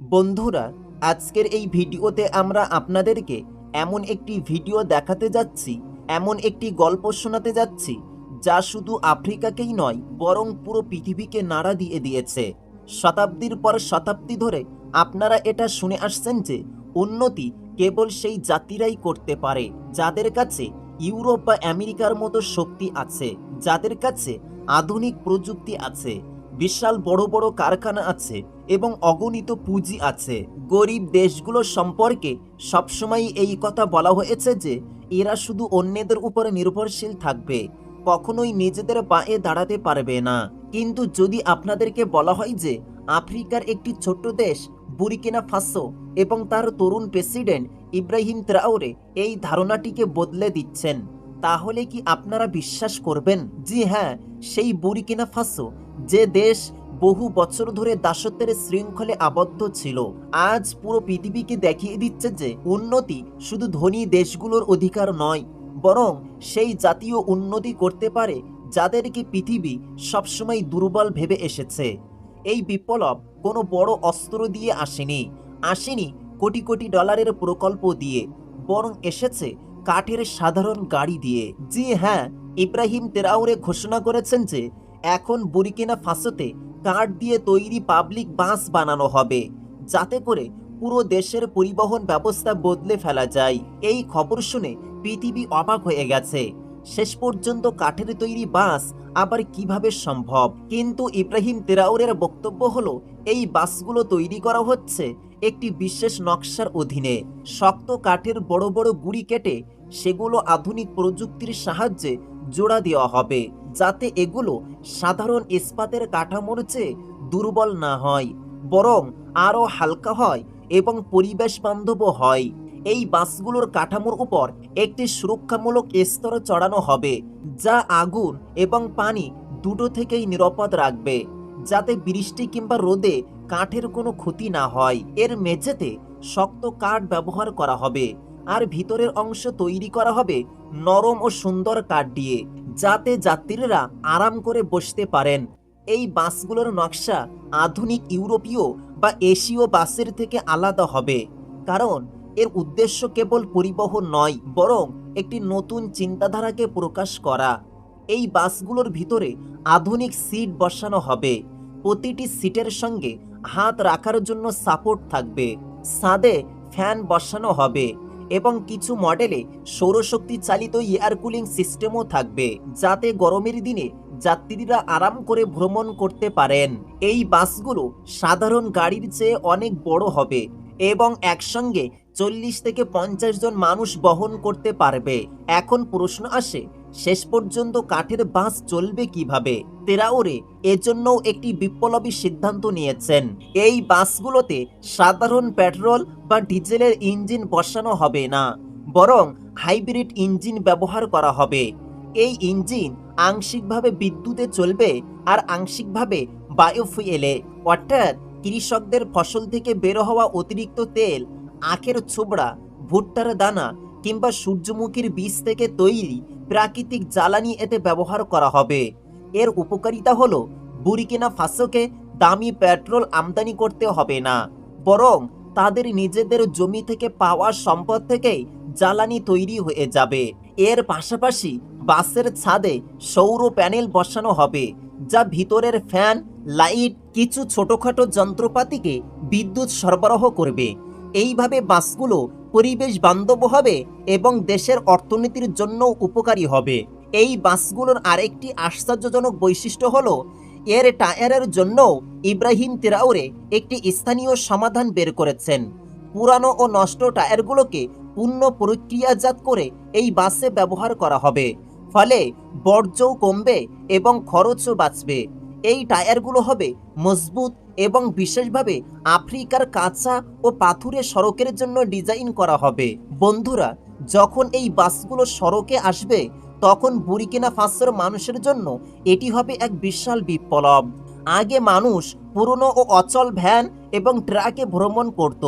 বন্ধুরা, আজকের এই ভিডিওতে আমরা আপনাদেরকে এমন একটি ভিডিও দেখাতে যাচ্ছি, এমন একটি গল্প শোনাতে যাচ্ছি, যা শুধু আফ্রিকাকেই নয়, বরং পুরো পৃথিবীকে নাড়া দিয়ে দিয়েছে। শতাব্দীর পর শতাব্দী ধরে আপনারা এটা শুনে আসছেন যে, উন্নতি কেবল সেই জাতিরাই করতে পারে, যাদের কাছে ইউরোপ বা আমেরিকার মতো শক্তি আছে, যাদের কাছে আধুনিক প্রযুক্তি আছে। বিশাল বড় বড় কারখানা আছে এবং অগণিত পুঁজি আছে। গরিব দেশগুলো সম্পর্কে সবসময় এই কথা বলা হয়েছে যে, এরা শুধু অন্যদের উপর নির্ভরশীল থাকবে, কখনোই নিজেদের পায়ে দাঁড়াতে পারবে না। কিন্তু যদি আপনাদেরকে বলা হয় যে, আফ্রিকার একটি ছোট্ট দেশ, বুরিকিনা ফাসো এবং তার তরুণ প্রেসিডেন্ট ইব্রাহিম ত্রাওরে এই ধারণাটিকে বদলে দিচ্ছেন। তাহলে কি আপনারা বিশ্বাস করবেন? জি হ্যাঁ সেই বুরিকিনা ফাসো, যে দেশ বহু বছর ধরে দাসত্বের শৃঙ্খলে আবদ্ধ ছিল, আজ পুরো পৃথিবীকে দেখিয়ে দিচ্ছে যে উন্নতি শুধু ধনী দেশগুলোর অধিকার নয়, বরং সেই জাতীয় উন্নতি করতে পারে যাদেরকে পৃথিবী সবসময় দুর্বল ভেবে এসেছে। এই বিপ্লব কোনো বড় অস্ত্র দিয়ে আসেনি আসেনি কোটি কোটি ডলারের প্রকল্প দিয়ে, বরং এসেছে কাঠের সাধারণ গাড়ি দিয়ে। জি হ্যাঁ ইব্রাহিম তেরাউরে ঘোষণা করেছেন যে, এখন বুরিকিনা ফাঁসোতে কাঠ দিয়ে তৈরি পাবলিক বাস বানানো হবে, যাতে করে পুরো দেশের পরিবহন ব্যবস্থা বদলে ফেলা যায়। এই খবর শুনে পৃথিবী অবাক হয়ে গেছে। শেষ পর্যন্ত কাঠের তৈরি বাস আবার কীভাবে সম্ভব? কিন্তু ইব্রাহিম তেরাউরের বক্তব্য হলো, এই বাসগুলো তৈরি করা হচ্ছে একটি বিশেষ নকশার অধীনে। শক্ত কাঠের বড় বড় গুড়ি কেটে সেগুলো আধুনিক প্রযুক্তির সাহায্যে জোড়া দেওয়া হবে, যাতে এগুলো সাধারণ ইস্পাতের কাঠামোর চেয়ে দুর্বল না হয়, বরং আরও হালকা হয় এবং পরিবেশ বান্ধব হয়। এই বাসগুলোর কাঠামোর উপর একটি সুরক্ষামূলক স্তর চড়ানো হবে, যা আগুন এবং পানি দুটো থেকেই নিরাপদ রাখবে, যাতে বৃষ্টি কিংবা রোদে কাঠের কোনো ক্ষতি না হয়। এর মেঝেতে শক্ত কাঠ ব্যবহার করা হবে আর ভিতরের অংশ তৈরি করা হবে নরম ও সুন্দর কাঠ দিয়ে, যাতে যাত্রীরা আরাম করে বসতে পারেন। এই বাসগুলোর নকশা আধুনিক ইউরোপীয় বা এশীয় বাসের থেকে আলাদা হবে। কারণ এর উদ্দেশ্য কেবল পরিবহন নয়, বরং একটি নতুন চিন্তাধারাকে প্রকাশ করা। এই বাসগুলোর ভিতরে আধুনিক সিট বসানো হবে। প্রতিটি সিটের সঙ্গে হাত রাখার জন্য সাপোর্ট থাকবে। ছাদে ফ্যান বসানো হবে। এবং কিছু মডেলে সৌরশক্তি চালিত এয়ার কুলিং সিস্টেমও থাকবে, যাতে গরমের দিনে যাত্রীরা আরাম করে ভ্রমণ করতে পারেন। এই বাসগুলো সাধারণ গাড়ির চেয়ে অনেক বড় হবে এবং একসঙ্গে চল্লিশ থেকে পঞ্চাশ জন মানুষ বহন করতে পারবে। এখন প্রশ্ন আসে শেষ পর্যন্ত কাঠের বাস চলবে কীভাবে? তেরাওরে এজন্যও একটি বিপ্লবী সিদ্ধান্ত নিয়েছেন। এই বাসগুলোতে সাধারণ পেট্রোল বা ডিজেলের ইঞ্জিন বসানো হবে না, বরং হাইব্রিড ইঞ্জিন ব্যবহার করা হবে। এই ইঞ্জিন আংশিকভাবে বিদ্যুতে চলবে আর আংশিকভাবে বায়োফুয়েলে, অর্থাৎ কৃষকদের ফসল থেকে বের হওয়া অতিরিক্ত তেল, আখের ছোবড়া, ভুট্টার দানা কিংবা সূর্যমুখীর বীজ থেকে তৈরি প্রাকৃতিক জ্বালানি এতে ব্যবহার করা হবে। এর উপকারিতা হলো বুরিকিনা ফাসোকে দামি পেট্রোল আমদানি করতে হবে না, বরং তাদের নিজেদের জমি থেকে পাওয়া সম্পদ থেকেই জ্বালানি তৈরি হয়ে যাবে। এর পাশাপাশি বাসের ছাদে সৌর প্যানেল বসানো হবে, যা ভিতরের ফ্যান, লাইট, কিছু ছোটখাটো যন্ত্রপাতিকে বিদ্যুৎ সরবরাহ করবে। এইভাবে বাসগুলো পরিবেশ বান্ধব হবে এবং দেশের অর্থনীতির জন্য উপকারী হবে। এই বাসগুলোর আরেকটি আশ্চর্যজনক বৈশিষ্ট্য হলো, এর টায়ারের জন্য ইব্রাহিম তেরাউরে একটি স্থানীয় সমাধান বের করেছেন। পুরানো ও নষ্ট টায়ারগুলোকে পূর্ণ প্রক্রিয়াজাত করে এই বাসে ব্যবহার করা হবে। ফলে বর্জ্যও কমবে এবং খরচও বাঁচবে। এই টায়ারগুলো হবে মজবুত এবং বিশেষভাবে আফ্রিকার কাঁচা ও পাথুরে সড়কের জন্য ডিজাইন করা হবে। বন্ধুরা, যখন এই বাসগুলো সড়কে আসবে, তখন বুরিকিনা ফাসোর মানুষের জন্য এটি হবে এক বিশাল বিপ্লব। আগে মানুষ পুরনো ও অচল ভ্যান এবং ট্রাকে ভ্রমণ করত।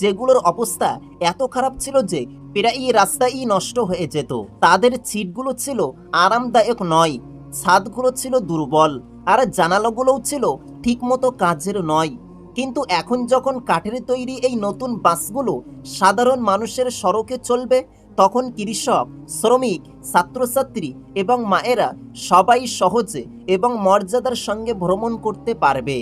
যেগুলোর অবস্থা এত খারাপ ছিল যে প্রায় রাস্তাই নষ্ট হয়ে যেত। তাদের সিটগুলো ছিল আরামদায়ক নয়, ছাদগুলো ছিল দুর্বল। আর জানালাগুলোও ছিল ঠিকমতো কাজের নয়। কিন্তু এখন যখন কাঠের তৈরি এই নতুন বাসগুলো সাধারণ মানুষের সড়কে চলবে, তখন কৃষক, শ্রমিক, ছাত্রছাত্রী এবং মায়েরা সবাই সহজে এবং মর্যাদার সঙ্গে ভ্রমণ করতে পারবে।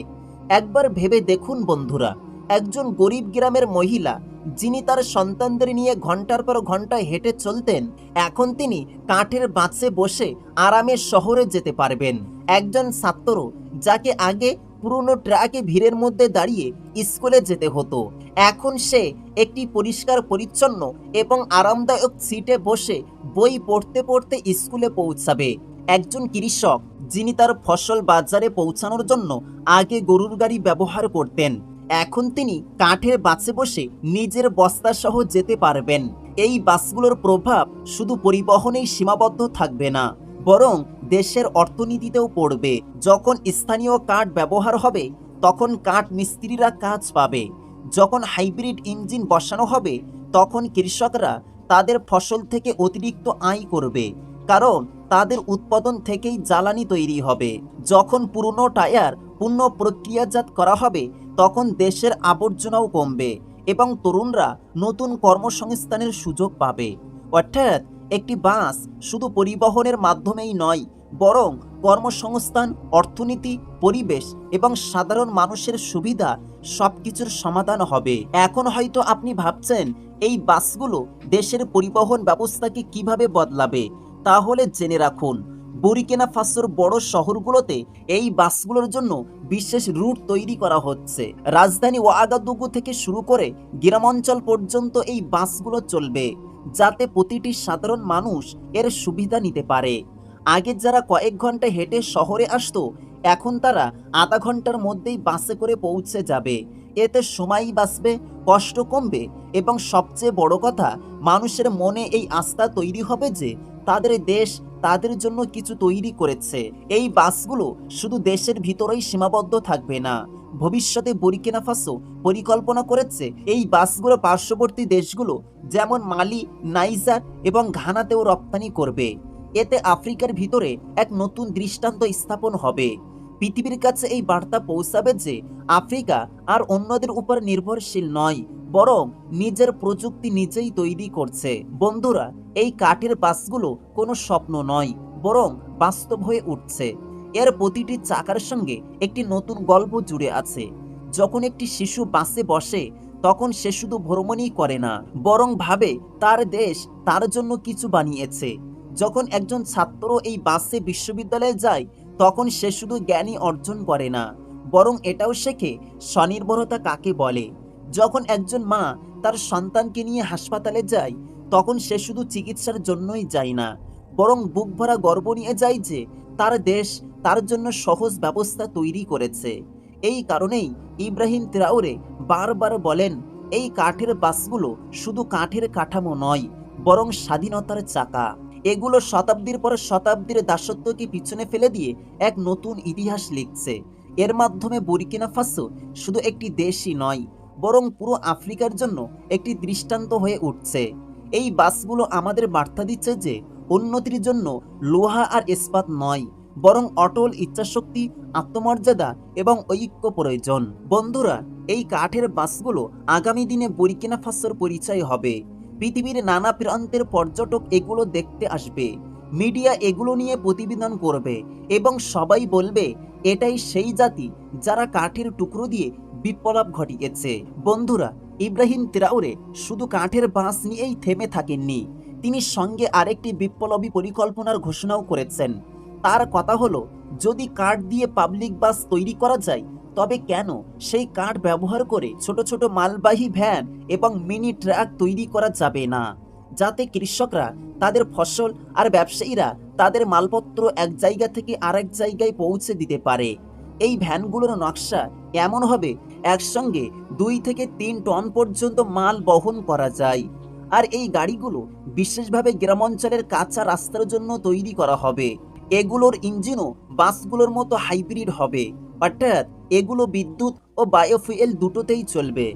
একবার ভেবে দেখুন বন্ধুরা, একজন গরিব গ্রামের মহিলা যিনি তার সন্তানদের নিয়ে ঘণ্টার পর ঘণ্টা হেঁটে চলতেন, এখন তিনি কাঠের বাঁচে বসে আরামে শহরে যেতে পারবেন। একজন ছাত্র যাকে আগে পুরনো ট্রাকে ভিড়ের মধ্যে দাঁড়িয়ে স্কুলে যেতে হতো, এখন সে একটি পরিষ্কার, পরিচ্ছন্ন এবং আরামদায়ক সিটে বসে বই পড়তে পড়তে স্কুলে পৌঁছাবে। একজন কৃষক যিনি তার ফসল বাজারে পৌঁছানোর জন্য আগে গরুর গাড়ি ব্যবহার করতেন। এখন তিনি কাঠের বাসে বসে নিজের বস্তা সহ যেতে পারবেন। এই বাসগুলোর প্রভাব শুধু পরিবহনেই সীমাবদ্ধ থাকবে না, বরং দেশের অর্থনীতিতেও পড়বে। যখন স্থানীয় কাঠ ব্যবহার হবে, তখন কাঠ মিস্ত্রিরা কাজ পাবে। যখন হাইব্রিড ইঞ্জিন বসানো হবে, তখন কৃষকরা তাদের ফসল থেকে অতিরিক্ত আয় করবে, কারণ তাদের উৎপাদন থেকেই জ্বালানি তৈরি হবে। যখন পুরনো টায়ার পূর্ণ প্রক্রিয়াজাত করা হবে তখন দেশের আবর্জনাও কমবে এবং তরুণরা নতুন কর্মসংস্থানের সুযোগ পাবে। অর্থাৎ একটি বাস শুধু পরিবহনের মাধ্যমেই নয়, বরং কর্মসংস্থান, অর্থনীতি, পরিবেশ এবং সাধারণ মানুষের সুবিধা সব কিছুর সমাধান হবে। এখন হয়তো আপনি ভাবছেন, এই বাসগুলো দেশের পরিবহন ব্যবস্থাকে কীভাবে বদলাবে? তাহলে জেনে রাখুন বুরিকেনা ফাসোর বড় শহরগুলোতে এই বাসগুলোর জন্য বিশেষ রুট তৈরি করা হচ্ছে। রাজধানী ওয়াগাদুগু থেকে শুরু করে গ্রামাঞ্চল পর্যন্ত এই বাসগুলো চলবে, যাতে প্রতিটি সাধারণ মানুষ এর সুবিধা নিতে পারে। আগে যারা কয়েক ঘণ্টা হেঁটে শহরে আসতো, এখন তারা আধা ঘণ্টার মধ্যেই বাসে করে পৌঁছে যাবে। এতে সময়ই বাঁচবে, কষ্ট কমবে এবং সবচেয়ে বড় কথা, মানুষের মনে এই আস্থা তৈরি হবে যে তাদের দেশ তাদের জন্য কিছু তৈরি করেছে। এই বাসগুলো শুধু দেশের ভিতরেই সীমাবদ্ধ থাকবে না। ভবিষ্যতে বরিকেনা ফাসো পরিকল্পনা করেছে এই বাসগুলো পার্শ্ববর্তী দেশগুলো যেমন মালি, নাইজার এবং ঘানাতেও রপ্তানি করবে। এতে আফ্রিকার ভিতরে এক নতুন দৃষ্টান্ত স্থাপন হবে। পৃথিবীর কাছে এই বার্তা পৌঁছাবে যে আফ্রিকা আর অন্যদের উপর নির্ভরশীল নয় বরং নিজের প্রযুক্তি নিজেই তৈরি করছে। বন্ধুরা, এই কাঠের বাসগুলো কোনো স্বপ্ন নয়, বরং বাস্তব হয়ে উঠছে। এর প্রতিটি চাকার সঙ্গে একটি নতুন গল্প জুড়ে আছে। যখন একটি শিশু বাসে বসে, তখন সে শুধু ভ্রমণই করে না, বরং ভাবে তার দেশ তার জন্য কিছু বানিয়েছে। যখন একজন ছাত্র এই বাসে বিশ্ববিদ্যালয়ে যায়, তখন সে শুধু জ্ঞানই অর্জন করে না, বরং এটাও শেখে স্বনির্ভরতা কাকে বলে। যখন একজন মা তার সন্তানকে নিয়ে হাসপাতালে যায়, তখন সে শুধু চিকিৎসার জন্যই যায় না, বরং বুক ভরা গর্ব নিয়ে যায় যে তার দেশ তার জন্য সহজ ব্যবস্থা তৈরি করেছে। এই কারণেই ইব্রাহিম ত্রাউরে বারবার বলেন, এই কাঠের বাসগুলো শুধু কাঠের কাঠামো নয়, বরং স্বাধীনতার চাকা। এগুলো শতাব্দীর পর শতাব্দীর দাসত্বকে পিছনে ফেলে দিয়ে এক নতুন ইতিহাস লিখছে। এর মাধ্যমে বুরিকিনা ফাসো শুধু একটি দেশই নয় বরং পুরো আফ্রিকার জন্য একটি দৃষ্টান্ত হয়ে উঠছে। এই বাসগুলো আমাদের বার্তা দিচ্ছে যে, উন্নতির জন্য লোহা আর ইস্পাত নয়, বরং অটল ইচ্ছাশক্তি, আত্মমর্যাদা এবং ঐক্য প্রয়োজন। বন্ধুরা, এই কাঠের বাসগুলো আগামী দিনে বুরিকিনা ফাসোর পরিচয় হবে। পৃথিবীর নানা প্রান্তের পর্যটক এগুলো দেখতে আসবে। মিডিয়া এগুলো নিয়ে প্রতিবেদন করবে এবং সবাই বলবে, এটাই সেই জাতি যারা কাঠের টুকরো দিয়ে বিপ্লব ঘটিয়েছে। বন্ধুরা, ইব্রাহিম ত্রাউরে শুধু কাঠের বাঁশ নিয়েই থেমে থাকেননি। তিনি সঙ্গে আরেকটি বিপ্লবী পরিকল্পনার ঘোষণাও করেছেন। তার কথা হলো, যদি কাঠ দিয়ে পাবলিক বাস তৈরি করা যায়, তবে কেন সেই কাঠ ব্যবহার করে ছোট ছোট মালবাহী ভ্যান এবং মিনি ট্রাক তৈরি করা যাবে না? যাতে কৃষকরা, তাদের ফসল আর ব্যবসায়ীরা তাদের মালপত্র এক জায়গা থেকে আরেক জায়গায় পৌঁছে দিতে পারে। এই ভ্যানগুলোর নকশা এমন হবে, একসঙ্গে দুই থেকে তিন টন পর্যন্ত মাল বহন করা যায়। আর এই গাড়িগুলো বিশেষভাবে গ্রামাঞ্চলের কাঁচা রাস্তার জন্য তৈরি করা হবে। এগুলোর ইঞ্জিনও বাসগুলোর মতো হাইব্রিড হবে। অর্থাৎ এগুলো বিদ্যুৎ ও বায়োফুয়েল দুটোতেই চলবে।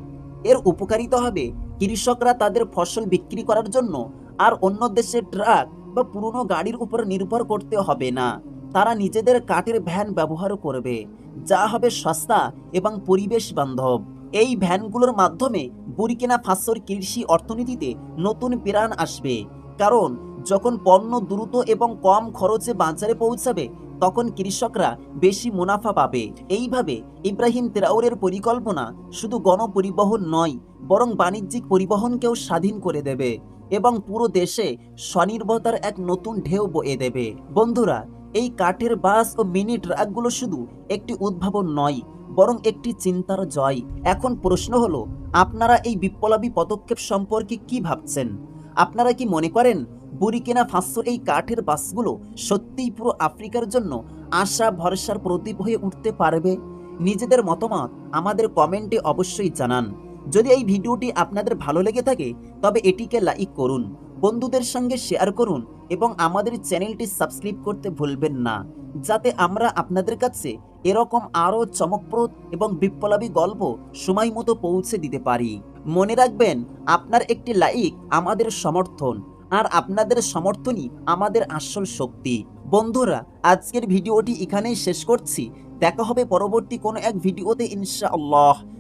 এর উপকারিতা হবে কৃষকরা তাদের ফসল বিক্রি করার জন্য আর অন্য দেশের ট্রাক বা পুরনো গাড়ির উপর নির্ভর করতে হবে না। তারা নিজেদের কাঠের ভ্যান ব্যবহার করবে। যা হবে সস্তা এবং পরিবেশ বান্ধব। এই ভ্যানগুলোর মাধ্যমে বুরিকিনা ফাসোর কৃষি অর্থনীতিতে নতুন প্রাণ আসবে। কারণ, যখন পণ্য দ্রুত এবং কম খরচে বাজারে পৌঁছাবে, তখন কৃষকরা বেশি মুনাফা পাবে। এইভাবে ইব্রাহিম তেরাউরের পরিকল্পনা শুধু গণপরিবহন নয়, বরং বাণিজ্যিক পরিবহনকেও স্বাধীন করে দেবে এবং পুরো দেশে স্বনির্ভরতার এক নতুন ঢেউ বয়ে দেবে। বন্ধুরা এই কাঠের বাস ও মিনি ট্রাকগুলো শুধু একটি উদ্ভাবন নয়, বরং একটি চিন্তার জয়। এখন প্রশ্ন হলো, আপনারা এই বিপ্লবী পদক্ষেপ সম্পর্কে কি ভাবছেন? আপনারা কি মনে করেন বুরিকিনা ফাঁসোর এই কাঠের বাসগুলো সত্যিই পুরো আফ্রিকার জন্য আশা, ভরসার প্রদীপ হয়ে উঠতে পারবে? নিজেদের মতামত আমাদের কমেন্টে অবশ্যই জানান। যদি এই ভিডিওটি আপনাদের ভালো লেগে থাকে, তবে এটিকে লাইক করুন, বন্ধুদের সঙ্গে শেয়ার করুন এবং আমাদের চ্যানেলটি সাবস্ক্রাইব করতে ভুলবেন না, যাতে আমরা আপনাদের কাছে এরকম আরও চমকপ্রদ এবং বিপ্লবী গল্প সময় মতো পৌঁছে দিতে পারি। মনে রাখবেন, আপনার একটি লাইক আমাদের সমর্থন, আর আপনাদের সমর্থনই আমাদের আসল শক্তি। বন্ধুরা, আজকের ভিডিওটি এখানেই শেষ করছি। দেখা হবে পরবর্তী কোনো এক ভিডিওতে, ইনশাআল্লাহ।